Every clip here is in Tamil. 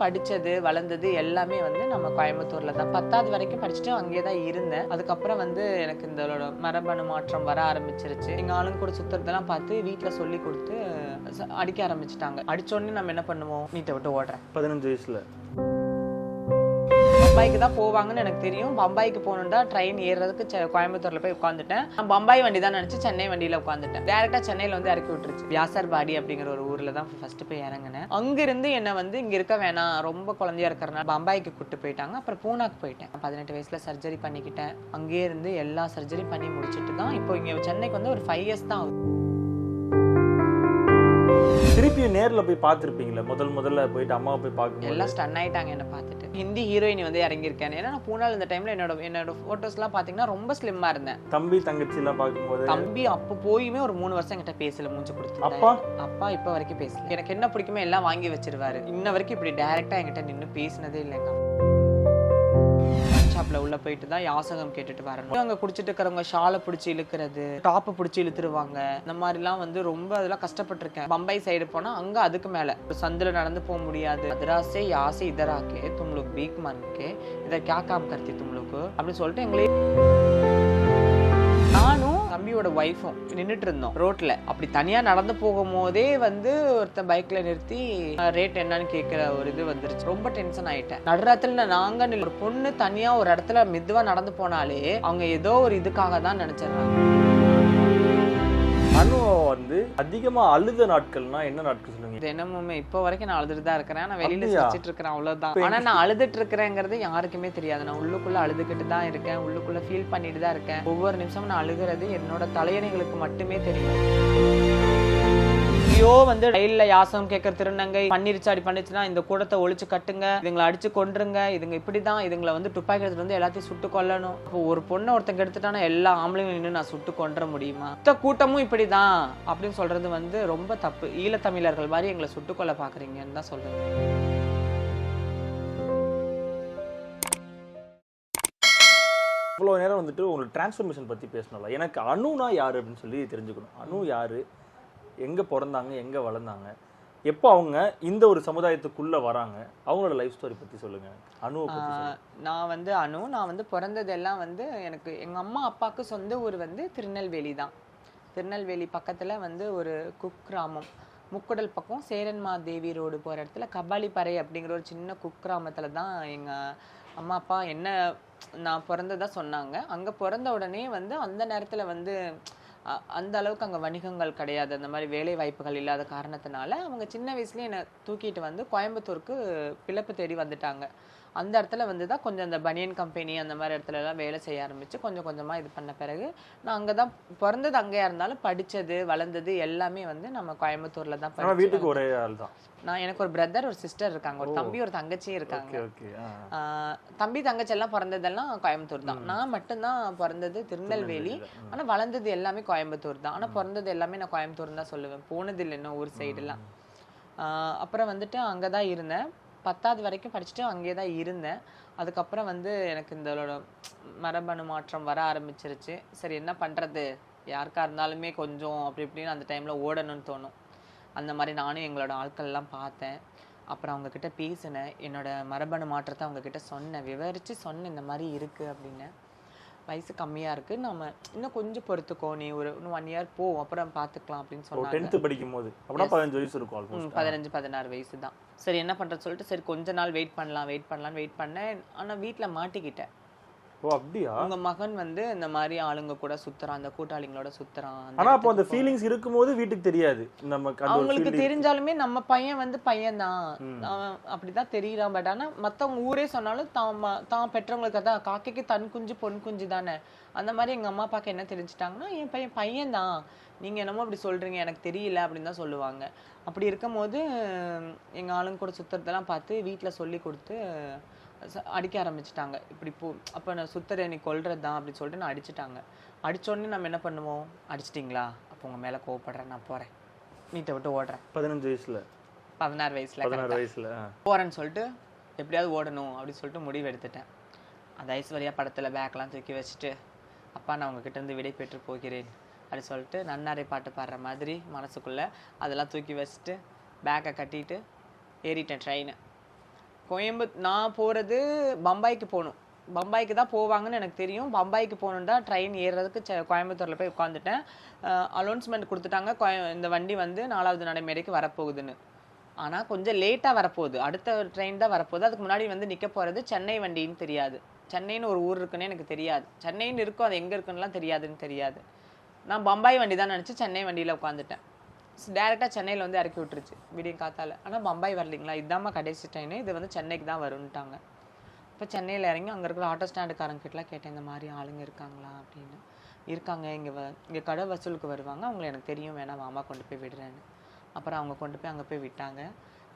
படித்தது வளர்ந்தது எல்லாமே வந்து நம்ம கோயம்புத்தூரில் தான். பத்தாவது வரைக்கும் படிச்சுட்டு அங்கேயே தான் இருந்தேன். அதுக்கப்புறம் வந்து எனக்கு இந்த மரபணு மாற்றம் வர ஆரம்பிச்சிருச்சு. எங்கள் ஆளுங்க கூட சுத்துறதெல்லாம் பார்த்து வீட்டில் சொல்லி கொடுத்து அடிக்க ஆரம்பிச்சிட்டாங்க. அடித்தோடனே நம்ம என்ன பண்ணுவோம்? வீட்டை விட்டு ஓடுறேன். பதினஞ்சு வயசில். பம்பாய்க்கு தான் போவாங்கன்னு எனக்கு தெரியும். பம்பாய்க்கு போகணுன்னா ட்ரெயின் ஏறுறதுக்கு கோயம்புத்தூர்ல போய் உட்காந்துட்டேன் நான் பம்பாய் வண்டி தான் நினைச்சு சென்னை வண்டியில உட்காந்துட்டேன் டேரக்டா சென்னையில வந்து இறக்கி விட்டுருச்சு. வியாசர்பாடி அப்படிங்கிற ஒரு ஊர்ல தான் ஃபர்ஸ்ட் போய் இறங்கினேன். அங்கிருந்து என்ன வந்து இங்க இருக்க வேணாம் ரொம்ப குழந்தையா இருக்கிறனால பம்பாய்க்கு கூட்டு போயிட்டாங்க. அப்புறம் பூனாக்கு போயிட்டேன். பதினெட்டு வயசுல சர்ஜரி பண்ணிக்கிட்டேன். அங்கேயே இருந்து எல்லா சர்ஜரி பண்ணி முடிச்சிட்டு தான் இப்போ இங்க சென்னைக்கு வந்து ஒரு ஃபைவ் இயர்ஸ் தான் ஆகுது. திருப்பி நேர்ல போய் பார்த்திருப்பீங்களா? முதல் முதல்ல போயிட்டு அம்மாவை போய் பார்க்கும்போது? எல்லாம் ஸ்டன் ஆயிட்டாங்க என்ன பார்த்துட்டு ஹிந்தி ஹீரோயின் வந்து இறங்கியிருக்கேன். ஏன்னா நான் பூனால இந்த டைம்ல என்னோட என்னோட போட்டோஸ்லாம் பாத்தீங்கன்னா ரொம்ப ஸ்லிம்மா இருந்தேன். தம்பி தங்கச்சி எல்லாம் பார்க்கும்போது தம்பி அப்ப போயுமே ஒரு மூணு வருஷம் என்கிட்ட பேசல மூஞ்சி கொடுத்து அப்பா? அப்பா இப்ப வரைக்கும் பேசல. எனக்கு என்ன பிடிக்குமோ எல்லாம் வாங்கி வச்சிருவாரு. இன்ன வரைக்கும் இப்படி டைரக்டா என்கிட்ட நின்னு பேசினதே இல்லைங்க. ஷாப்பில் உள்ளே போயிட்டு தான் யாசகம் கேட்டுட்டு வரணும். அங்கே குடிச்சிட்டு இருக்கிறவங்க ஷாலை பிடிச்சி இழுக்கிறது டாப்பு பிடிச்சி இழுத்துருவாங்க. இந்த மாதிரிலாம் வந்து ரொம்ப அதெல்லாம் கஷ்டப்பட்டிருக்கேன். பம்பை சைடு போனால் அங்கே அதுக்கு மேலே. சந்தில் நடந்து போக முடியாது. மதராசே யாசை இதராக்கே தும்லுக்கு பீக் மான்கே இதை கேக்காம் கருத்தி தும்லுக்கு அப்படின்னு சொல்லிட்டு எங்களே தம்பியோட ஒய்ஃபும் நின்றுட்டு இருந்தோம் ரோட்டில் அப்படி தனியாக நடந்து போகும்போதே வந்து ஒருத்தன் பைக்கில் நிறுத்தி ரேட் என்னன்னு கேட்குற ஒரு இது வந்துருச்சு. ரொம்ப டென்ஷன் ஆகிட்டேன் நடுராத்திரில நாங்கள் ஒரு பொண்ணு தனியாக ஒரு இடத்துல மெதுவாக நடந்து போனாலே அவங்க ஏதோ ஒரு இதுக்காக தான் நினைச்சிடுறாங்க. அனு வந்து அதிகமா அழுத நாட்கள்னா என்ன நாட்கள் சொல்லுவீங்க? தினமுமே இப்போ வரைக்கும் நான் அழுதுட்டு தான் இருக்கிறேன். நான் வெளியில? சிரிச்சிட்டு இருக்கிறேன் அவ்வளவுதான். ஆனா நான் அழுதுட்டு இருக்கிறேங்கிறது யாருக்குமே தெரியாது. நான் உள்ளுக்குள்ள அழுதுகிட்டு தான் இருக்கேன். உள்ளுக்குள்ள ஃபீல் பண்ணிட்டு தான் இருக்கேன். ஒவ்வொரு நிமிஷமும் நான் அழுகிறது என்னோட தலையணைகளுக்கு மட்டுமே தெரியும். ஐயோ வந்து ரயில்ல யாசம் கேட்கற திருநங்கை பண்ணிருச்சு பண்ணிச்சுன்னா இந்த கூடத்தை ஒழிச்சு கட்டுங்க இதுங்களை அடிச்சு கொண்டுருங்க இதுங்க இப்படிதான் இதுங்களை வந்து துப்பாக்கி எடுத்துட்டு வந்து எல்லாத்தையும் சுட்டு கொல்லணும். இப்போ ஒரு பொண்ணை ஒருத்தங்க எடுத்துட்டானா எல்லா ஆம்பளைங்களும் நின்று நான் சுட்டு கொன்ற முடியுமா? மொத்த கூட்டமும் இப்படிதான் அப்படின்னு சொல்றது வந்து ரொம்ப தப்பு. ஈழத்தமிழர்கள் மாதிரி எங்களை சுட்டு கொல்ல பாக்குறீங்கன்னு தான் சொல்றேன். இவ்வளோ நேரம் வந்துட்டு உங்களுக்கு டிரான்ஸ்ஃபர்மேஷன் பற்றி பேசணும்ல. எனக்கு அனுனா யார் அப்படின்னு சொல்லி தெரிஞ்சுக்கணும். அனு யார்? எங்க பிறந்தாங்க எங்க வளர்ந்தாங்க எப்போ அவங்க இந்த ஒரு சமுதாயத்துக்குள்ள வராங்க அவங்களோட லைஃப் ஸ்டோரி பத்தி சொல்லுங்க. ஆஹ் நான் வந்து அனு நான் வந்து பிறந்ததெல்லாம் வந்து எனக்கு எங்க அம்மா அப்பாவுக்கு சொந்த ஊர் வந்து திருநெல்வேலி தான். திருநெல்வேலி பக்கத்துல வந்து ஒரு குக்கிராமம் முக்குடல் பக்கம் சேரன்மா தேவி ரோடு போற இடத்துல கபாலிப்பறை அப்படிங்கிற ஒரு சின்ன குக்கிராமத்துல தான் எங்க அம்மா அப்பா என்ன நான் பிறந்ததா சொன்னாங்க. அங்க பிறந்த உடனே வந்து அந்த நேரத்துல வந்து அந்த அளவுக்கு அங்க வணிகங்கள் கிடையாது. அந்த மாதிரி வேலை வாய்ப்புகள் இல்லாத காரணத்தினால அவங்க சின்ன வயசுலயே என்னை தூக்கிட்டு வந்து கோயம்புத்தூருக்கு பிழைப்பு தேடி வந்துட்டாங்க. அந்த இடத்துல வந்து தான் கொஞ்சம் அந்த பனியன் கம்பெனி அந்த மாதிரி இடத்துல எல்லாம் வேலை செய்ய ஆரம்பிச்சு கொஞ்சம் கொஞ்சமா இது பண்ண பிறகு நான் அங்கே தான் பிறந்தது அங்கேயா இருந்தாலும் படிச்சது வளர்ந்தது எல்லாமே வந்து நம்ம கோயம்புத்தூர்ல தான் வீட்டுக்கு ஒரே ஆள் தான். நான் எனக்கு ஒரு பிரதர் ஒரு சிஸ்டர் இருக்காங்க. ஒரு. தம்பி ஒரு தங்கச்சியும் இருக்காங்க. தம்பி தங்கச்சி எல்லாம் பிறந்ததெல்லாம் கோயம்புத்தூர் தான். நான் மட்டும்தான் பிறந்தது திருநெல்வேலி. ஆனா வளர்ந்தது எல்லாமே கோயம்புத்தூர் தான். ஆனா பிறந்தது எல்லாமே நான் கோயம்புத்தூர் தான் சொல்லுவேன். போனது இல்லை இன்னும் ஊர் சைடுலாம் ஆஹ் அப்புறம் வந்துட்டு அங்கதான் இருந்தேன். பத்தாவது வரைக்கும் படிச்சுட்டு அங்கேயே தான் இருந்தேன். அதுக்கப்புறம் வந்து எனக்கு இந்த மரபணு மாற்றம் வர ஆரம்பிச்சிருச்சு. சரி என்ன பண்ணுறது யாருக்கா இருந்தாலுமே கொஞ்சம் அப்படி இப்படின்னு அந்த டைமில் ஓடணும்னு தோணும். அந்த மாதிரி நானும் எங்களோட ஆட்கள்லாம் பார்த்தேன். அப்புறம் அவங்கக்கிட்ட பேசினேன். என்னோடய மரபணு மாற்றத்தை அவங்கக்கிட்ட சொன்னேன். விவரித்து சொன்னேன் இந்த மாதிரி இருக்குது அப்படின்னு. வயசு கம்மியா இருக்கு. நம்ம இன்னும் கொஞ்சம் பொறுத்துக்கோ. நீ ஒரு இன்னும் ஒன் இயர் போ அப்புறம் பார்த்துக்கலாம் அப்படின்னு சொன்னாங்க. டென்த்து படிக்கும் போது அப்படின்னா பதினஞ்சு வயசு இருக்கும் பதினஞ்சு பதினாறு வயசு தான். சரி என்ன பண்றது சொல்லிட்டு சரி கொஞ்ச நாள் வெயிட் பண்ணலாம் வெயிட் பண்ணலாம்னு வெயிட் பண்ணேன். ஆனா வீட்ல மாட்டிக்கிட்டேன். ஓ அப்படியா? உங்க மகன் வந்து இந்த மாதிரி ஆளுங்க கூட சுத்துறான் அந்த கூட்டாளிங்களோட சுத்துறான் ஆனா அப்போ அந்த ஃபீலிங்ஸ் இருக்கும்போது வீட்டுக்கு தெரியாது. நமக்கு அவங்களுக்கு தெரிஞ்சாலுமே நம்ம பையன் வந்து பையன்தான். ம். அவன் அப்படிதான் தெரியறான். பட் ஆனா மத்தவங்க ஊரே சொன்னாலும் தான் தான் பெற்றவங்களுக்கு அதான். காக்கைக்கு தன் குஞ்சு பொன் குஞ்சு தானே. அந்த மாதிரி எங்க அம்மா அப்பாக்கு என்ன தெரிஞ்சுட்டாங்கன்னா என் பையன் பையன்தான். நீங்க என்னமோ அப்படி சொல்றீங்க. எனக்கு தெரியல. அப்படின்னு தான் சொல்லுவாங்க. அப்படி இருக்கும்போது எங்க ஆளுங்க கூட சுத்துறதெல்லாம் பார்த்து வீட்ல சொல்லி கொடுத்து அடிக்க ஆரம்பிச்சிட்டாங்க. இப்படி போ அப்போ நான் சுத்துற நீ கொல்றது தான் அப்படின்னு சொல்லிட்டு நான் அடிச்சிட்டாங்க. அடிச்ச உடனே நம்ம என்ன பண்ணுவோம்? அடிச்சிட்டிங்களா? அப்போ உங்க மேல கோவப்படுறேன் நான் போறேன். வீட்டை விட்டு ஓடுறேன். பதினஞ்சு வயசுல. பதினாறு வயசுல பதினாறு. வயசுல ஆ. போறேன்னு சொல்லிட்டு எப்படியாவது ஓடணும் அப்படின்னு சொல்லிட்டு முடிவு எடுத்துட்டேன். அந்த ஐஸ்வர்யா படத்துல பேக்லாம் தூக்கி வச்சுட்டு அப்பா நான் உங்ககிட்ட இருந்து விடை பெற்று போகிறேன் அப்படி சொல்லிட்டு நன்னாரை பாட்டு பாடுற மாதிரி மனசுக்குள்ள அதெல்லாம் தூக்கி வச்சுட்டு பேக்கை கட்டிட்டு ஏறிட்டேன் ட்ரெயின் கோயம்புத் நான் போகிறது பம்பாய்க்கு போகணும். பம்பாய்க்கு தான் போவாங்கன்னு எனக்கு தெரியும். பம்பாய்க்கு போகணுன்னா ட்ரெயின் ஏறுறதுக்கு ச கோயம்புத்தூரில் போய் உட்காந்துட்டேன். அலௌன்ஸ்மெண்ட் கொடுத்துட்டாங்க. கோய- இந்த வண்டி வந்து நாலாவது நடைமேடைக்கு வரப்போகுதுன்னு. ஆனால் கொஞ்சம் லேட்டாக வரப்போகுது. அடுத்த ட்ரெயின் தான் வரப்போகுது. அதுக்கு முன்னாடி வந்து நிற்க போகிறது சென்னை வண்டின்னு தெரியாது. சென்னைன்னு ஒரு ஊர் இருக்குன்னு எனக்கு தெரியாது. சென்னைன்னு இருக்கும் அது எங்கே இருக்குன்னுலாம் தெரியாதுன்னு தெரியாது. நான் பம்பாய் வண்டி தான் நினச்சி சென்னை வண்டியில் உட்காந்துட்டேன். டேரெக்டாக சென்னையில் வந்து இறக்கி விட்டுருச்சு விடிய காத்தால. ஆனால் பம்பாய் வரலீங்களா? இதாம்மா கடைசி ட்ரெயின் இது வந்து சென்னைக்கு தான் வருன்ட்டாங்க இப்போ சென்னையில் இறங்கி அங்கே இருக்கிற ஆட்டோ ஸ்டாண்டுக்காரங்க கிட்டலாம் கேட்டேன் இந்த மாதிரி ஆளுங்க இருக்காங்களா? அப்படின்னு. இருக்காங்க இங்கே வ இங்கே கடை வசூலுக்கு வருவாங்க. அவங்கள எனக்கு தெரியும் வேணாம் மாமா கொண்டு போய் விடுறேன்னு. அப்புறம் அவங்க கொண்டு போய் அங்கே போய் விட்டாங்க.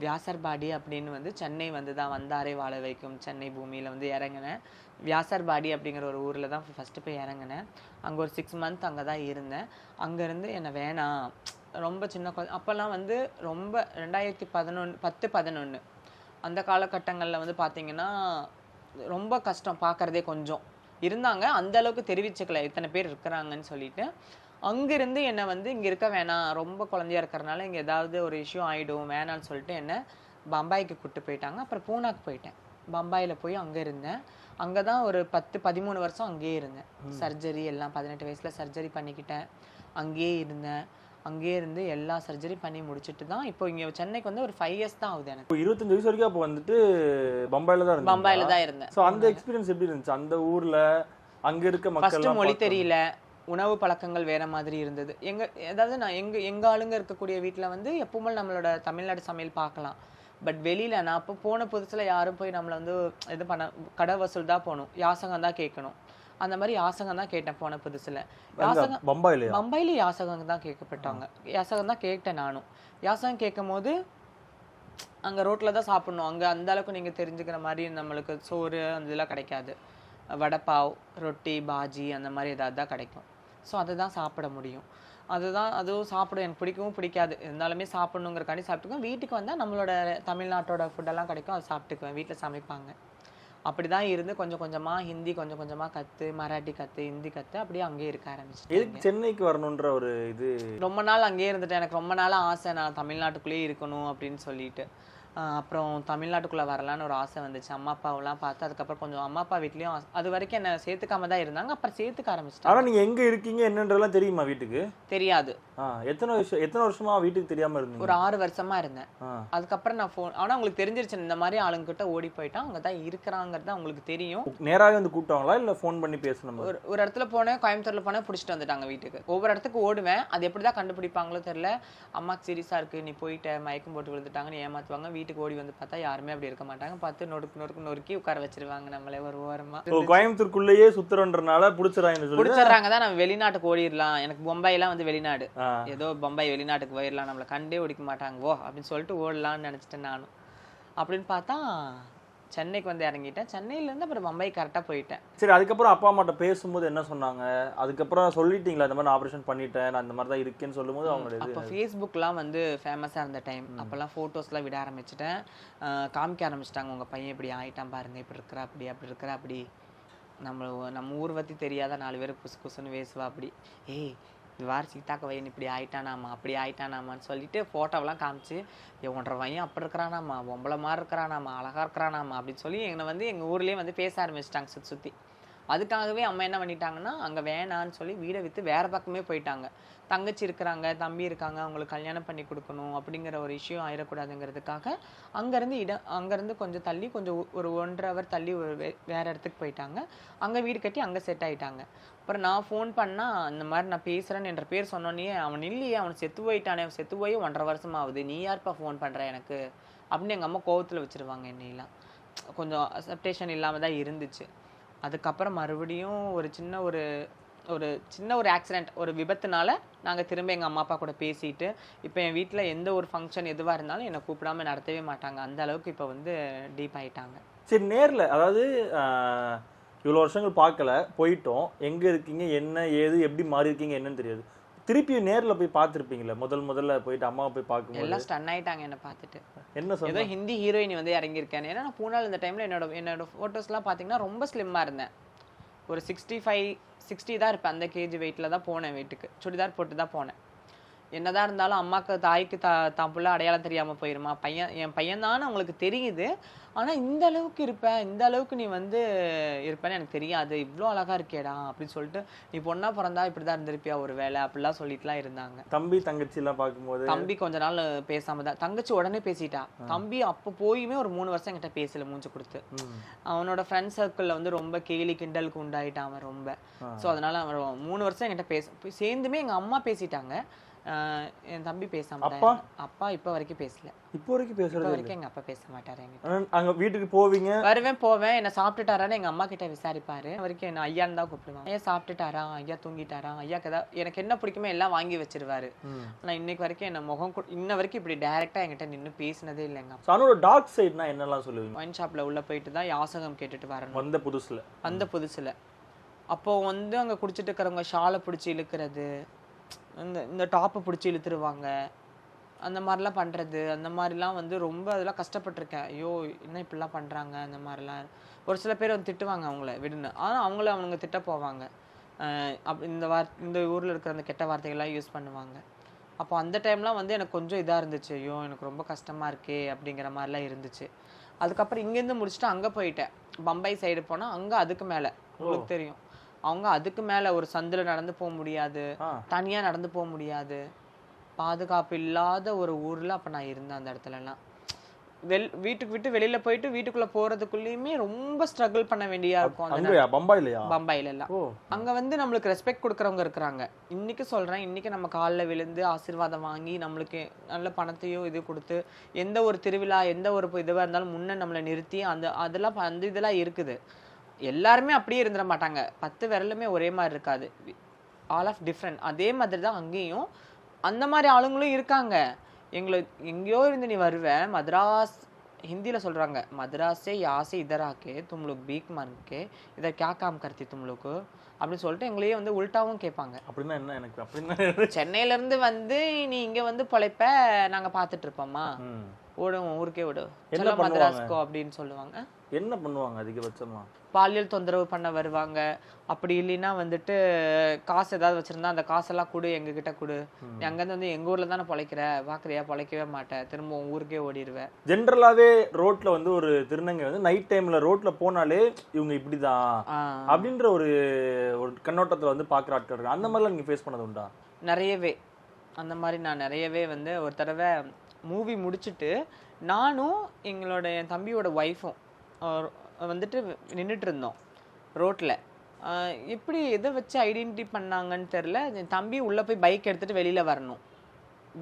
வியாசர்பாடி அப்படின்னு வந்து சென்னை வந்து தான் வந்தாரே வாழ வைக்கும். சென்னை பூமியில் வந்து இறங்கினேன். வியாசர்பாடி அப்படிங்கிற ஒரு ஊரில் தான் ஃபஸ்ட்டு போய் இறங்கினேன். அங்கே ஒரு சிக்ஸ் மந்த் அங்கே தான் இருந்தேன். அங்கேருந்து என்னை வேணாம் ரொம்ப சின்ன குழந்தை அப்போல்லாம் வந்து ரொம்ப ரெண்டாயிரத்தி பதினொன்று பத்து பதினொன்று அந்த காலகட்டங்களில் வந்து பார்த்தீங்கன்னா ரொம்ப கஷ்டம் பார்க்கறதே கொஞ்சம். இருந்தாங்க அந்த அளவுக்கு தெரிவிச்சுக்கல. இத்தனை பேர் இருக்கிறாங்கன்னு சொல்லிட்டு. அங்கிருந்து என்னை வந்து இங்கே இருக்க வேணாம். ரொம்ப குழந்தையா இருக்கிறனால இங்கே ஏதாவது ஒரு இஷ்யூ ஆகிடும் வேணான்னு சொல்லிட்டு என்னை பம்பாய்க்கு கூப்பிட்டு போயிட்டாங்க. அப்புறம் பூனாக்கு போயிட்டேன். பம்பாயில் போய் அங்கே இருந்தேன். அங்கே தான் ஒரு பத்து பதிமூணு வருஷம் அங்கேயே இருந்தேன். சர்ஜரி எல்லாம் பதினெட்டு வயசில் சர்ஜரி பண்ணிக்கிட்டேன். அங்கேயே இருந்தேன். அங்கேயே இருந்து எல்லா சர்ஜரி பண்ணி முடிச்சிட்டு தான் இப்போ இங்கே சென்னைக்கு வந்து ஒரு ஃபைவ் இயர்ஸ் தான் ஆகுது எனக்கு. இப்போ இருபத்தஞ்சு வயசு வரைக்கும் அப்போ வந்துட்டு பம்பாயில தான் இருந்தீங்க பம்பாயில் தான் இருந்தேன். ஸோ அந்த எக்ஸ்பீரியன்ஸ் எப்படி இருந்துச்சு? அந்த ஊர்ல அங்க இருக்க மக்கள் மொழி தெரியல உணவு பழக்கங்கள் வேற மாதிரி இருந்தது. எங்க அதாவது நான் எங்க எங்க ஆளுங்க இருக்கக்கூடிய வீட்ல வந்து எப்பவுமே நம்மளோட தமிழ்நாடு சமையல் பார்க்கலாம். பட் வெளியில நான் அப்போ போன புதுசுல யாரும் போய் நம்மள வந்து இது பண்ண கடை வசூல் தான் போகணும். யாசகம் தான் கேட்கணும். அந்த மாதிரி யாசகம் தான் கேட்டேன் போன புதுசுல. யாசகம் பம்பாயில யாசகம் தான் கேட்கப்பட்டாங்க. யாசகம் தான் கேட்டேன் நானும். யாசகம் கேட்கும் போது அங்க ரோட்ல தான் சாப்பிடணும். அங்க அந்த அளவுக்கு நீங்க தெரிஞ்சுக்கிற மாதிரி நம்மளுக்கு சோறு அந்த இதெல்லாம் கிடைக்காது. வடைப்பாவ் ரொட்டி பாஜி அந்த மாதிரி ஏதாவது தான் கிடைக்கும். ஸோ அதை தான் சாப்பிட முடியும். அதுதான் அதுவும் சாப்பிட எனக்கு பிடிக்கவும் பிடிக்காது. இருந்தாலுமே சாப்பிடணுங்கிறக்காண்டி சாப்பிட்டுக்குவேன். வீட்டுக்கு வந்தால் நம்மளோட தமிழ்நாட்டோட ஃபுட்டெல்லாம் கிடைக்கும். அதை சாப்பிட்டுக்குவேன். வீட்டில் சமைப்பாங்க. அப்படி தான் இருந்து கொஞ்சம் கொஞ்சமாக ஹிந்தி கொஞ்சம் கொஞ்சமாக கற்று மராட்டி கற்று ஹிந்தி கற்று அப்படியே அங்கேயே இருக்க எதுக்கு சென்னைக்கு வரணுன்ற ஒரு இது? ரொம்ப நாள் அங்கேயே இருந்துட்டேன். எனக்கு ரொம்ப நாள் ஆசை. நான் தமிழ்நாட்டுக்குள்ளேயே இருக்கணும் அப்படின்னு சொல்லிட்டு. அப்புறம் தமிழ்நாட்டுக்குள்ளே வரலான்னு ஒரு ஆசை வந்துச்சு. அம்மா அப்பாவெல்லாம் பார்த்து அதுக்கப்புறம் கொஞ்சம் அம்மா அப்பா வீட்லேயும் அது வரைக்கும் என்ன சேர்த்துக்காம தான் இருந்தாங்க. அப்புறம் சேர்த்துக்க ஆரம்பிச்சிட்டாங்க. ஆனா நீங்க எங்க இருக்கீங்க என்னன்றதெல்லாம் தெரியுமா வீட்டுக்கு? தெரியாது. எத்தனை வருஷம் எத்தனை வருஷமா வீட்டுக்கு தெரியாம இருந்தீங்க? ஒரு ஆறு வருஷமா இருந்தேன். அதுக்கப்புறம் நான் ஃபோன் ஆனால் அவங்களுக்கு தெரிஞ்சிருச்சு இந்த மாதிரி ஆளுங்க கிட்ட ஓடி போயிட்டான் அவங்க தான் இருக்கிறாங்கிறது அவங்களுக்கு தெரியும். நேராவே வந்து கூப்பிட்டாங்களா? இல்ல ஃபோன் பண்ணி பேசணுமா ஒரு ஒரு இடத்துல போனேன் கோயம்புத்தூர்ல போனேன் பிடிச்சிட்டு வந்துட்டாங்க வீட்டுக்கு. ஒவ்வொரு இடத்துக்கு ஓடுவேன். அது எப்படி தான் கண்டுபிடிப்பாங்களோ தெரியல. அம்மாக்கு சீரியஸாக இருக்கு நீ போயிட்ட மயக்கம் போட்டு விழுந்துட்டாங்கன்னு ஏமாத்துவாங்க. வீட்டுக்கு ஓடி வந்து பார்த்தா யாருமே அப்படி இருக்க மாட்டாங்க. பார்த்து நொறுக்கு நொறுக்கு நொறுக்கி உட்கார வச்சிருவாங்க நம்மளே ஒரு ஓரமா. கோயம்புத்தூருக்குள்ளேயே சுத்துறன்றனால புடிச்சிடறாங்கன்னு சொல்லி பிடிச்சிடுறாங்க தான் நம்ம வெளிநாட்டுக்கு ஓடிடலாம். எனக்கு பொம்பாயெல்லாம் வந்து வெளிநாடு. ஏதோ பம்பாய் வெளிநாட்டுக்கு போயிடலாம் நம்மளை கண்டே ஓடிக்க மாட்டாங்க. ஓ அப்படின்னு சொல்லிட்டு ஓடலாம்னு நினச்சிட்டேன் நானும். அப்படின்னு பார்த்தா சென்னைக்கு வந்து இறங்கிட்டேன். சென்னையிலேருந்து அப்புறம் பம்பாய் கரெக்டாக போயிட்டேன். சரி அதுக்கப்புறம் அப்பா அம்மாட்ட பேசும்போது என்ன சொன்னாங்க? அதுக்கப்புறம் சொல்லிட்டீங்களா இந்த மாதிரி ஆபரேஷன் பண்ணிட்டேன் நான் இந்த மாதிரி தான் இருக்கேன்னு சொல்லும்போது அவங்களோட அப்போ ஃபேஸ்புக்லாம் வந்து ஃபேமஸாக இருந்த டைம் அப்போல்லாம் ஃபோட்டோஸ்லாம் விட ஆரம்பிச்சிட்டேன். காமிக்க ஆரம்பிச்சிட்டாங்க உங்கள் பையன் இப்படி ஆயிட்டான் பாருங்க இப்படி இருக்கிறா அப்படி அப்படி இருக்கிறா அப்படி. நம்ம நம்ம ஊர் பற்றி தெரியாத நாலு பேர் குசு குசுன்னு பேசுவா அப்படி. ஏய் வாரிசுக்கு தாக்க வையன் இப்படி ஆயிட்டானாமா அப்படி ஆயிட்டானாமான்னு சொல்லிட்டு ஃபோட்டோவெல்லாம் காமிச்சு ஒன்றரை பையன் அப்படி இருக்கிறானாமா பொம்பளை மாதிரி இருக்கிறானாமா அழகாக இருக்கிறானாமா அப்படின்னு சொல்லி என்னை வந்து எங்கள் ஊர்லேயே வந்து பேச ஆரம்பிச்சிட்டாங்க சுற்றி சுற்றி அதுக்காகவே அம்மா என்ன பண்ணிட்டாங்கன்னா அங்கே வேணான்னு சொல்லி வீடை விற்று வேறு பக்கமே போயிட்டாங்க. தங்கச்சி இருக்கிறாங்க தம்பி இருக்காங்க அவங்களுக்கு கல்யாணம் பண்ணி கொடுக்கணும் அப்படிங்கிற ஒரு இஷ்யூ ஆயிடக்கூடாதுங்கிறதுக்காக அங்கேருந்து இடம் அங்கேருந்து கொஞ்சம் தள்ளி கொஞ்சம் ஒரு ஒன்றரை ஹவர் தள்ளி ஒரு வேறு இடத்துக்கு போயிட்டாங்க. அங்கே வீடு கட்டி அங்கே செட் ஆகிட்டாங்க அப்புறம் நான் ஃபோன் பண்ணால் இந்த மாதிரி நான் பேசுகிறேன்னு என்ற பேர் சொன்னோன்னே அவன் இல்லையே அவன் செத்து போயிட்டானே அவன் செத்து போய் ஒன்றரை வருஷம் ஆகுது நீ யார்ப்பா ஃபோன் பண்ணுற எனக்கு? அப்படின்னு எங்கள் அம்மா கோவத்தில் வச்சிருவாங்க என்னையெல்லாம். கொஞ்சம் அக்செப்டேஷன் இல்லாமல் தான் இருந்துச்சு. அதுக்கப்புறம் மறுபடியும் ஒரு சின்ன ஒரு ஒரு சின்ன ஒரு ஆக்சிடெண்ட் ஒரு விபத்துனால நாங்கள் திரும்ப எங்கள் அம்மா அப்பா கூட பேசிட்டு இப்போ என் வீட்டில் எந்த ஒரு ஃபங்க்ஷன் எதுவாக இருந்தாலும் என்னை கூப்பிடாம நடத்தவே மாட்டாங்க. அந்த அளவுக்கு இப்போ வந்து டீப் ஆகிட்டாங்க சரி நேரில் அதாவது இவ்வளோ வருஷங்கள் பார்க்கல போயிட்டோம். எங்கே இருக்கீங்க என்ன ஏது எப்படி மாறி இருக்கீங்க என்னன்னு தெரியாது. திருப்பி நேர்ல போய் பார்த்திருப்பீங்களே? முதல் முதல்ல போயிட்டு அம்மாவை போய் பார்க்கும்போது. எல்லாம் ஸ்டன் ஆயிட்டாங்க என்னை பார்த்துட்டு. என்ன ஏதோ சொன்ன ஹிந்தி ஹீரோயின் வந்து இறங்கியிருக்கேன். ஏன்னா நான் பூனால இந்த டைமில் என்னோட என்னோட ஃபோட்டோஸ்லாம் பார்த்தீங்கன்னா ரொம்ப ஸ்லிம்மாக இருந்தேன். ஒரு சிக்ஸ்டி ஃபைவ் சிக்ஸ்டி தான் இருப்பேன். அந்த கேஜி வெயிட்டில் தான் போனேன் வீட்டுக்கு. சுடிதார் போட்டு தான் போனேன். என்னதான் இருந்தாலும் அம்மாக்கு தாய்க்கு தா தான் புள்ள அடையாளம் தெரியாம போயிருமா? பையன் என் பையன் தான் அவங்களுக்கு தெரியுது. ஆனா இந்த அளவுக்கு இருப்ப இந்த அளவுக்கு நீ வந்து இருப்பேன்னு எனக்கு தெரியாது. இவ்ளோ அழகா இருக்கேடா அப்படின்னு சொல்லிட்டு நீ பொண்ணா பிறந்தா இப்படிதான் இருந்திருப்பியா ஒரு வேலை அப்படிலாம் சொல்லிட்டுலாம் இருந்தாங்க. தம்பி தங்கச்சி எல்லாம் பார்க்கும்போது தம்பி கொஞ்ச நாள் பேசாம தான் தங்கச்சி உடனே பேசிட்டா. தம்பி அப்போ போயுமே ஒரு மூணு வருஷம் என்கிட்ட பேசல மூஞ்சி கொடுத்து. அவனோட ஃப்ரெண்ட் சர்க்கிள்ல வந்து ரொம்ப கேலி கிண்டலுக்கு உண்டாயிட்டான் அவன் ரொம்ப. ஸோ அதனால அவன் மூணு வருஷம் என்கிட்ட பேச சேர்ந்துமே எங்க அம்மா பேசிட்டாங்க. என் தம்பி தான் அப்பா? அப்பா இப்ப வரைக்கும் பேசல. இப்போ வரைக்கும் பேசுறது வரைக்கும் எங்க அப்பா பேச மாட்டாரு ஆனா, அங்க வீட்டுக்கு போவீங்க? வருவேன் போவேன். என்ன சாப்பிட்டுட்டாரான்னு எங்க அம்மா கிட்ட விசாரிப்பாரு. வரைக்கும் என்ன ஐயான்னு தான் கூப்பிடுவாங்க ஐயா சாப்பிட்டுட்டாரா? ஐயா தூங்கிட்டாரா? ஐயாக்கு ஏதாவது எனக்கு என்ன பிடிக்குமோ எல்லாம் வாங்கி வச்சிருவாரு. ஆனா இன்னைக்கு வரைக்கும் என்ன முகம் இன்ன வரைக்கும் இப்படி டைரக்டா என்கிட்ட நின்னு பேசினதே இல்லை எங்க So, அனுவோட டார்க் சைட்னா என்னெல்லாம் சொல்லுவீங்க? ஒயின் ஷாப்ல உள்ள போயிட்டு தான் யாசகம் கேட்டுட்டு வரணும். வந்த புதுசுல. அந்த புதுசுல. அப்போ வந்து அங்க குடிச்சிட்டு இருக்கிறவங்க ஷாலை பிடிச்சி இழுக்கிறது இந்த இந்த டாப்பை பிடிச்சி இழுத்துருவாங்க. அந்த மாதிரிலாம் பண்றது அந்த மாதிரிலாம் வந்து ரொம்ப அதெல்லாம் கஷ்டப்பட்டிருக்கேன். ஐயோ என்ன இப்படிலாம் பண்றாங்க அந்த மாதிரிலாம். ஒரு சில பேர் வந்து திட்டுவாங்க அவங்கள விடுன்னு. ஆனா அவங்கள அவனுங்க திட்ட போவாங்க. அப்ப இந்த வார் இந்த ஊர்ல இருக்கிற அந்த கெட்ட வார்த்தைகள்லாம் யூஸ் பண்ணுவாங்க. அப்போ அந்த டைம்லாம் வந்து எனக்கு கொஞ்சம் இதா இருந்துச்சு. ஐயோ எனக்கு ரொம்ப கஷ்டமா இருக்கே அப்படிங்கிற மாதிரிலாம் இருந்துச்சு. அதுக்கப்புறம் இங்கேருந்து முடிச்சுட்டு அங்க போயிட்டேன். பம்பை சைடு போனா அங்க அதுக்கு மேல. உங்களுக்கு தெரியும். அவங்க அதுக்கு மேல ஒரு சந்துல நடந்து போக முடியாது. தனியா நடந்து போக முடியாது. பாதுகாப்பு இல்லாத ஒரு ஊர்ல அப்ப நான் இருந்தேன் அந்த இடத்துல எல்லாம். வெள் வீட்டுக்கு விட்டு வெளியில போயிட்டு வீட்டுக்குள்ள போறதுக்குள்ளேயுமே ரொம்ப ஸ்ட்ரகிள் பண்ண வேண்டியா இருக்கும். பம்பாயிலையா? பம்பாயில எல்லாம். அங்க வந்து நம்மளுக்கு ரெஸ்பெக்ட் கொடுக்கறவங்க இருக்கிறாங்க. இன்னைக்கு சொல்றேன் இன்னைக்கு நம்ம காலில் விழுந்து ஆசீர்வாதம் வாங்கி நம்மளுக்கு நல்ல பணத்தையும் இது கொடுத்து எந்த ஒரு திருவிழா எந்த ஒரு இதுவா இருந்தாலும் முன்ன நம்மளை நிறுத்தி அந்த அதெல்லாம் அந்த இதெல்லாம் இருக்குது. எல்லாருமே அப்படியே இருந்துட மாட்டாங்க. பத்து விரலுமே ஒரே மாதிரி இருக்காது. ஆல் ஆஃப் டிஃப்ரெண்ட் அதே மாதிரி தான் அங்கேயும் அந்த மாதிரி ஆளுங்களும் இருக்காங்க. எங்களை எங்கேயோ இருந்து நீ வருவ மதராஸ் हिंदी சொல்கிறாங்க மद्रास யாசே यहाँ से इधर आके तुम கே भीख मांग के इधर அப்படின்னு சொல்லிட்டு எங்களையே வந்து உல்ட்டாவும் கேட்பாங்க. அப்படின்னா என்ன எனக்கு? அப்படின்னா சென்னையிலேருந்து வந்து நீ இங்கே வந்து பொழைப்ப நாங்கள் பார்த்துட்டு இருப்போம்மா. ஓடுவோம் ஊருக்கே ஓடும் மதராஸ்கோ அப்படின்னு சொல்லுவாங்க. என்ன பண்ணுவாங்க அதிகபட்சமா? பாலியல் தொந்தரவு பண்ண வருவாங்க. அப்படி இல்லைன்னா வந்துட்டு காசு ஏதாவது வச்சிருந்தா அந்த காசெல்லாம் கொடு எங்க கிட்ட கொடு. நீ அங்கேருந்து வந்து எங்க ஊர்ல தானே பொழைக்கிற பாக்குறியா பொழைக்கவே மாட்டேன் திரும்ப உன் ஊருக்கே ஓடிடுவேன் ஜென்ரலாவே ரோட்ல வந்து ஒரு திருநங்கை வந்து நைட் டைம்ல ரோட்ல போனாலே இவங்க இப்படிதான் ஆஹ் அப்படின்ற ஒரு ஒரு கண்ணோட்டத்துல வந்து பாக்குற ஆட்கள் அந்த மாதிரிலாம் நீங்க ஃபேஸ் பண்ணது உண்டா? நிறையவே. அந்த மாதிரி நான் நிறையவே வந்து ஒரு தடவை மூவி முடிச்சுட்டு நானும் எங்களோட என் தம்பியோட ஒய்ஃபும் வந்துட்டு நின்றுட்டு இருந்தோம் ரோட்டில் எப்படி எதை வச்சு ஐடென்டிட்டி பண்ணாங்கன்னு தெரில என் தம்பி உள்ளே போய் பைக் எடுத்துகிட்டு வெளியில் வரணும்.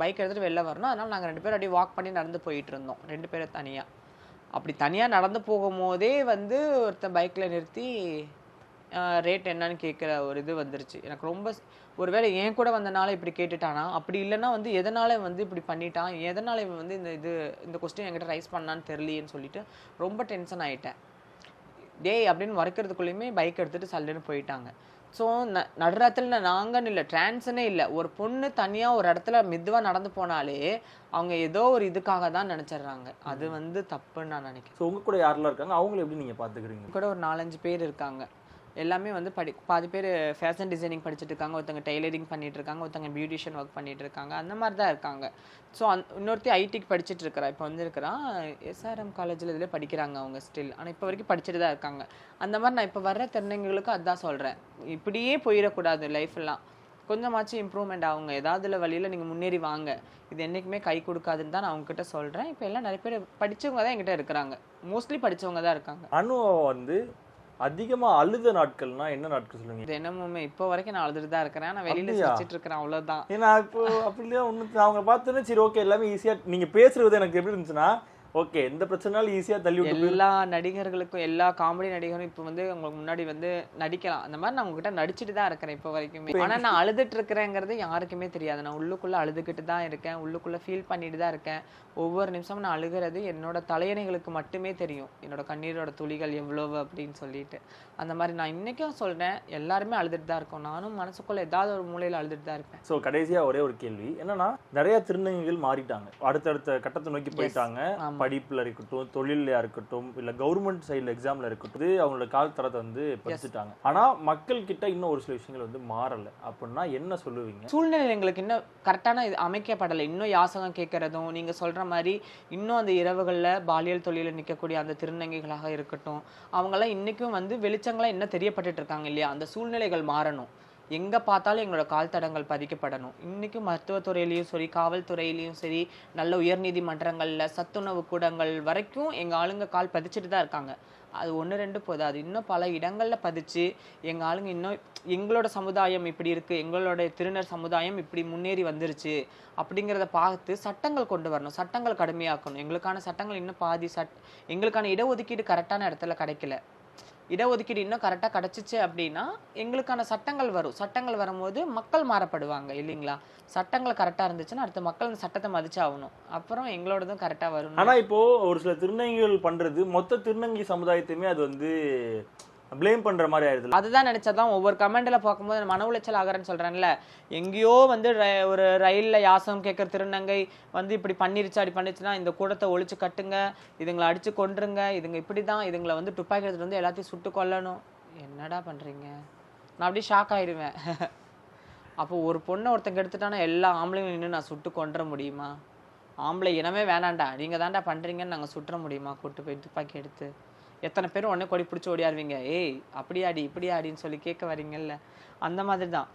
பைக் எடுத்துகிட்டு வெளில வரணும். அதனால் நாங்கள் ரெண்டு பேரும் அப்படியே வாக் பண்ணி நடந்து போயிட்டு இருந்தோம் ரெண்டு பேரும் தனியாக அப்படி தனியாக நடந்து போகும்போதே வந்து ஒருத்தன் பைக்கில் நிறுத்தி ரேட் என்னன்னு கேட்குற ஒரு இது வந்துருச்சு. எனக்கு ரொம்ப ஸ்- ஒருவேளை என் கூட வந்தனால இப்படி கேட்டுட்டானா? அப்படி இல்லைன்னா வந்து எதனால வந்து இப்படி பண்ணிட்டான்? எதனால இவன் வந்து இந்த இது இந்த கொஸ்டின் என்கிட்ட ரைஸ் பண்ணான்னு தெரியலையேன்னு சொல்லிட்டு ரொம்ப டென்ஷன் ஆயிட்டேன். டேய் அப்படின்னு வறுக்கிறதுக்குள்ளேயுமே பைக் எடுத்துட்டு சல்லுன்னு போயிட்டாங்க. ஸோ ந நடுராத்திரில நாங்கன்னு இல்லை டிரான்ஸ்னே இல்லை. ஒரு பொண்ணு தனியாக ஒரு இடத்துல மெதுவாக நடந்து போனாலே அவங்க ஏதோ ஒரு இதுக்காக தான் நினச்சிடுறாங்க. அது வந்து தப்புன்னு நான் நினைக்கிறேன். ஸோ உங்க கூட யாரெல்லாம் இருக்காங்க? அவங்கள எப்படி நீங்க பாத்துக்கிறீங்க? கூட ஒரு நாலஞ்சு பேர் இருக்காங்க. எல்லாமே வந்து படி பாதி பேர் ஃபேஷன் டிசைனிங் படிச்சுட்டு இருக்காங்க ஒருத்தங்க டெய்லரிங் பண்ணிட்டு இருக்காங்க ஒருத்தங்க பியூட்டிஷியன் ஒர்க் பண்ணிட்டு இருக்காங்க அந்த மாதிரி தான் இருக்காங்க. ஸோ அந் இன்னொருத்தி ஐடிக்கு படிச்சுட்டு இருக்கிறா இப்போ வந்துருக்கிறான் எஸ்ஆர்எம் காலேஜில் இதில் படிக்கிறாங்க அவங்க ஸ்டில் ஆனால் இப்போ வரைக்கும் படிச்சுட்டு தான் இருக்காங்க. அந்த மாதிரி நான் இப்போ வர்ற திருநங்கைகளுக்கும் அதான் சொல்கிறேன் இப்படியே போயிடக்கூடாது லைஃப்லாம் கொஞ்சமாச்சும் இம்ப்ரூவ்மெண்ட் ஆகுங்க. ஏதாவதுல வழியில் நீங்கள் முன்னேறி வாங்க. இது என்றைக்குமே கை கொடுக்காதுன்னு தான் நான் அவங்ககிட்ட சொல்கிறேன் இப்போ எல்லாம் நிறைய பேர் படித்தவங்க தான் என்கிட்ட இருக்கிறாங்க. மோஸ்ட்லி படிச்சவங்க தான் இருக்காங்க. அனு வந்து அதிகமா அழுத நாட்கள்னா என்ன நாட்கள் சொல்லுவீங்க? தினமுமே இப்போ வரைக்கும் நான் அழுதுட்டு தான் இருக்கிறேன். நான் வெளியில? சிரிச்சிட்டு இருக்கிறேன் அவ்வளவுதான். ஏன்னா இப்போ அப்படியே ஒன்று அவங்க பார்த்தோன்னே சரி ஓகே எல்லாமே ஈஸியா நீங்க பேசுறது எனக்கு எப்படி இருந்துச்சுன்னா ஓகே எந்த பிரச்சனாலும் ஈஸியா தள்ளி விட்டு எல்லா நடிகர்களுக்கும் எல்லா காமெடி நடிகரும் இப்போ வந்து உங்களுக்கு முன்னாடி வந்து நடிக்கலாம். அந்த மாதிரி நான் உங்ககிட்ட நடிச்சிட்டு தான் இருக்கிறேன் இப்போ வரைக்குமே. ஆனா நான் அழுதுட்டு இருக்கிறேங்கிறது யாருக்குமே தெரியாது. நான் உள்ளுக்குள்ள அழுதுகிட்டு தான் இருக்கேன். உள்ளுக்குள்ள ஃபீல் பண்ணிட்டு தான் இருக்கேன். ஒவ்வொரு நிமிஷமும் நான் அழுகிறது என்னோட தலையணைகளுக்கு மட்டுமே தெரியும். என்னோட கண்ணீரோட துளிகள் எவ்வளவு அப்படின்னு சொல்லிட்டு. அந்த மாதிரி நான் இன்னைக்கும் சொல்றேன். எல்லாருமே அழுதுட்டு தான் இருக்கோம். நானும் மனசுக்குள்ள ஏதாவது ஒரு மூலையில அழுதுட்டு தான் இருப்பேன். ஸோ கடைசியா ஒரே ஒரு கேள்வி. என்னன்னா நிறைய திருநங்கைகள் மாறிட்டாங்க. அடுத்தடுத்த கட்டத்தை நோக்கி போயிட்டாங்க. படிப்புல இருக்கட்டும் தொழிலையா இருக்கட்டும் இல்ல கவர்மெண்ட் சைடுல எக்ஸாம்ல இருக்கட்டும் இது அவங்களோட கால் தரத்தை வந்து பதிச்சுட்டாங்க ஆனா மக்கள் கிட்ட இன்னும் ஒரு சில விஷயங்கள் வந்து மாறல. அப்படின்னா என்ன சொல்லுவீங்க? சூழ்நிலை எங்களுக்கு இன்னும் கரெக்டான இது அமைக்கப்படலை. இன்னும் யாசகம் கேட்கறதும் நீங்க சொல்ற மாதிரி இன்னும் அந்த இரவுகள்ல பாலியல் தொழில நிற்கக்கூடிய அந்த திருநங்கைகளாக இருக்கட்டும் அவங்கெல்லாம் இன்னைக்கும் வந்து வெளிச்சங்களா இன்னும் தெரியப்பட்டுட்டு இருக்காங்க இல்லையா? அந்த சூழ்நிலைகள் மாறணும். எங்கே பார்த்தாலும் எங்களோட கால் தடங்கள் பதிக்கப்படணும். இன்றைக்கும் மருத்துவத்துறையிலையும் சரி காவல்துறையிலையும் சரி நல்ல உயர்நீதிமன்றங்களில் சத்துணவு கூடங்கள் வரைக்கும் எங்கள் ஆளுங்க கால் பதிச்சுட்டு தான் இருக்காங்க. அது ஒன்று ரெண்டு போதாது இன்னும் பல இடங்களில் பதிச்சு எங்கள் ஆளுங்க இன்னும் எங்களோட சமுதாயம் இப்படி இருக்குது எங்களோட திருநர் சமுதாயம் இப்படி முன்னேறி வந்துருச்சு அப்படிங்கிறத பார்த்து சட்டங்கள் கொண்டு வரணும். சட்டங்கள் கடுமையாக்கணும். எங்களுக்கான சட்டங்கள் இன்னும் பாதி சட் எங்களுக்கான இடஒதுக்கீடு கரெக்டான இடத்துல கிடைக்கல. இடஒதுக்கீடு இன்னும் கரெக்டாக கிடச்சிச்சு அப்படின்னா எங்களுக்கான சட்டங்கள் வரும். சட்டங்கள் வரும்போது மக்கள் மாறப்படுவாங்க இல்லைங்களா? சட்டங்கள் கரெக்டாக இருந்துச்சுன்னா அடுத்த மக்கள் அந்த சட்டத்தை மதிச்சாகணும். அப்புறம் எங்களோடதும் கரெக்டாக வரும் ஆனா இப்போ ஒரு சில திருநங்கைகள் பண்றது மொத்த திருநங்கை சமுதாயத்தையுமே அது வந்து ப்ளேம் பண்ற மாதிரி ஆயிடுது அதுதான் நினைச்சதான் ஒவ்வொரு கமெண்ட்ல பார்க்கும்போது மன உளைச்சல் ஆகிறேன்னு சொல்றேன்ல. எங்கேயோ வந்து ர- ஒரு ரயில்ல யாசம் கேட்குற திருநங்கை வந்து இப்படி பண்ணிருச்சு அப்படி பண்ணிருச்சுன்னா இந்த கூடத்தை ஒழிச்சு கட்டுங்க இதுங்களை அடிச்சு கொண்டுருங்க இதுங்க இப்படிதான் இதுங்களை வந்து துப்பாக்கி எடுத்துட்டு வந்து எல்லாத்தையும் சுட்டு கொல்லணும். என்னடா பண்றீங்க? நான் அப்படியே ஷாக் ஆயிடுவேன் அப்போ ஒரு பொண்ணை ஒருத்தங்க எடுத்துட்டானா எல்லா ஆம்பளைங்களும் நின்று நான் சுட்டு கொண்டுற முடியுமா? ஆம்பளை இனமே வேணாண்டா. நீங்க தான்டா பண்றீங்கன்னு நாங்கள் சுட்டுற முடியுமா? கூட்டு போய் துப்பாக்கி எடுத்து. எத்தனை பேர் உடனே கொடி பிடிச்சி ஓடியாருவீங்க? ஏய் அப்படியாடி இப்படியாடின்னு சொல்லி கேட்க வரீங்கல்ல. அந்த மாதிரி தான்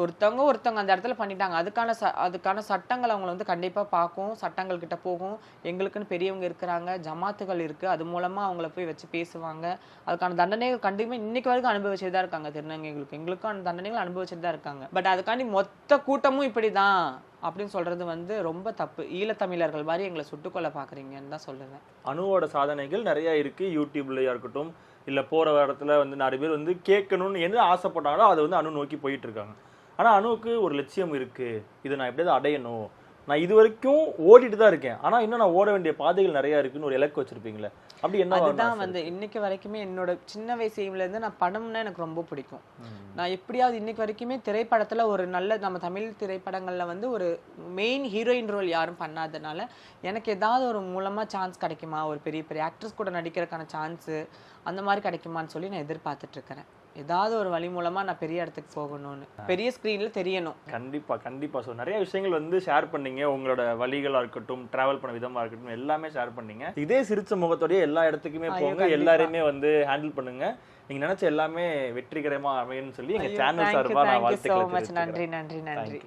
ஒருத்தவங்க ஒருத்தவங்க அந்த இடத்துல பண்ணிட்டாங்க. அதுக்கான ச அதுக்கான சட்டங்கள் அவங்கள வந்து கண்டிப்பாக பார்க்கும். சட்டங்கள் கிட்ட போகும். எங்களுக்குன்னு பெரியவங்க இருக்கிறாங்க. ஜமாத்துகள் இருக்குது அது மூலமாக அவங்கள போய் வச்சு பேசுவாங்க. அதுக்கான தண்டனைகள் கண்டிப்பாக இன்னைக்கு வரைக்கும் அனுபவிச்சுட்டு தான் இருக்காங்க திருநங்கைகளுக்கு. எங்களுக்கான தண்டனைகள் அனுபவிச்சுட்டு தான் இருக்காங்க. பட் அதுக்காண்டி மொத்த கூட்டமும் இப்படி தான் அப்படின்னு சொல்றது வந்து ரொம்ப தப்பு. ஈழத்தமிழர்கள் மாதிரி எங்களை சுட்டுக்கொள்ள பாக்குறீங்கன்னு தான் சொல்லுவேன். அணுவோட சாதனைகள் நிறைய இருக்கு. யூடியூப்லயா இருக்கட்டும் இல்ல போற இடத்துல வந்து நிறைய பேர் வந்து கேட்கணும்னு என்ன ஆசைப்பட்டாங்களோ அதை வந்து அணு நோக்கி போயிட்டு இருக்காங்க. ஆனா அணுவுக்கு ஒரு லட்சியம் இருக்கு. இதை நான் எப்படியாவது அடையணும். நான் இது வரைக்கும் ஓடிட்டு தான் இருக்கேன். ஆனா இன்னும் நான் ஓட வேண்டிய பாதைகள் நிறைய இருக்குன்னு ஒரு இலக்கு வச்சிருப்பீங்களே. அப்படி என்ன அதுதான் வந்து இன்னைக்கு வரைக்குமே என்னோட சின்ன வயசுல இருந்து நான் படம்னா எனக்கு ரொம்ப பிடிக்கும். நான் எப்படியாவது இன்னைக்கு வரைக்குமே திரைப்படத்துல ஒரு நல்ல நம்ம தமிழ் திரைப்படங்கள்ல வந்து ஒரு மெயின் ஹீரோயின் ரோல் யாரும் பண்ணாதனால எனக்கு ஏதாவது ஒரு மூலமா சான்ஸ் கிடைக்குமா? ஒரு பெரிய பெரிய ஆக்ட்ரஸ் கூட நடிக்கிறதுக்கான சான்ஸ் அந்த மாதிரி கிடைக்குமான்னு சொல்லி நான் எதிர்பார்த்துட்டு இருக்கிறேன். ஏதாவது ஒரு வழி மூலமா நான் பெரிய இடத்துக்கு போகணும்னு. பெரிய ஸ்க்ரீன்ல தெரியணும். கண்டிப்பா கண்டிப்பா. ஸோ நிறைய விஷயங்கள் வந்து ஷேர் பண்ணீங்க. உங்களோட வழிகளா இருக்கட்டும் டிராவல் பண்ண விதமா இருக்கட்டும் எல்லாமே ஷேர் பண்ணீங்க. இதே சிரிச்ச முகத்தோடய எல்லா இடத்துக்குமே போங்க. எல்லாரையுமே வந்து ஹேண்டில் பண்ணுங்க. நீங்க நினைச்ச எல்லாமே வெற்றிகரமா அமையணும்னு சொல்லி எங்க சேனல் சார்பா நான் வாழ்த்துக்களை. நன்றி நன்றி நன்றி.